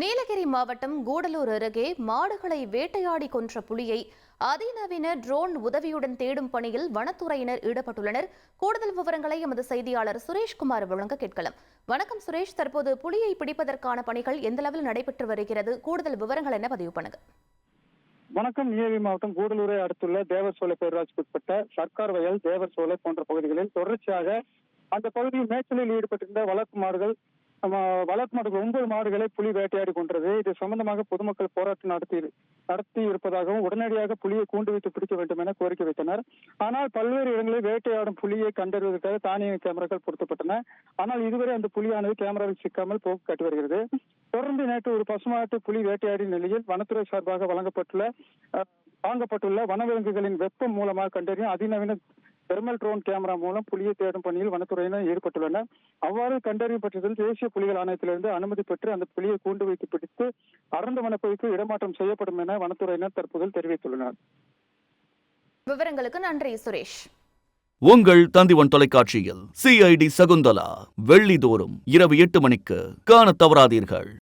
நீலகிரி மாவட்டம் கூடலூர் அருகே மாடுகளை வேட்டையாடி கொன்ற புலியை அதிநவீன ட்ரோன் உதவியுடன் தேடும் பணியில் வனத்துறையினர் ஈடுபட்டுள்ளனர். கூடுதல் விவரங்களை எமது செய்தியாளர் சுரேஷ்குமார் வழங்க கேட்கலாம். வணக்கம் சுரேஷ். தற்போது புலியை பிடிப்பதற்கான பணிகள் எந்த அளவில் நடைபெற்று வருகிறது? கூடுதல் விவரங்கள் என்ன? பதிவு பண்ணுங்க. வணக்கம். நீலகிரி மாவட்டம் கூடலூரை அடுத்துள்ள தேவர் சோலை சர்க்கார் வயல் தேவர் போன்ற பகுதிகளில் தொடர்ச்சியாக அந்த பகுதியில் மேய்ச்சலில் ஈடுபட்டிருந்த வளர்ப்பு மாடுகள் வளர்ப்பு மாடுகள் ஒன்பது மாடுகளை புலி வேட்டையாடி கொன்றது. இது சம்பந்தமாக பொதுமக்கள் போராட்டம் நடத்தி நடத்தி இருப்பதாகவும் உடனடியாக புலியை கூண்டு வைத்து பிடிக்க வேண்டும் என கோரிக்கை வைத்தனர். ஆனால் பல்வேறு இடங்களில் வேட்டையாடும் புலியை கண்டறிவதற்காக தானிய கேமராக்கள் பொருத்தப்பட்டன. ஆனால் இதுவரை அந்த புலியானது கேமராவில் சிக்காமல் போக்கு காட்டி வருகிறது. தொடர்ந்து நேற்று ஒரு பசுமாட்டு புலி வேட்டையாடிய நிலையில் வனத்துறை சார்பாக வழங்கப்பட்டுள்ள வாங்கப்பட்டுள்ள வனவிலங்குகளின் வெப்பம் மூலமாக கண்டறியும் அதிநவீன தெர்மல் ட்ரோன் கேமரா மூலம் புலியை தேடும் பணியில் வனத்துறையினர் ஈடுபட்டுள்ளனர். அவ்வாறு கண்டறியப்பட்டதில் தேசிய புலிகள் ஆணையத்திலிருந்து அனுமதி பெற்று அந்த புலியை கூண்டு வைத்து பிடித்து அடர்ந்த வனப்பகுதிக்கு இடமாற்றம் செய்யப்படும் என வனத்துறையினர் தற்போது தெரிவித்துள்ளனர். விவரங்களுக்கு நன்றி சுரேஷ். உங்கள் தந்திவன் தொலைக்காட்சியில் சிஐடி சகுந்தலா வெள்ளிதோறும் இரவு எட்டு மணிக்கு காணத் தவறாதீர்கள்.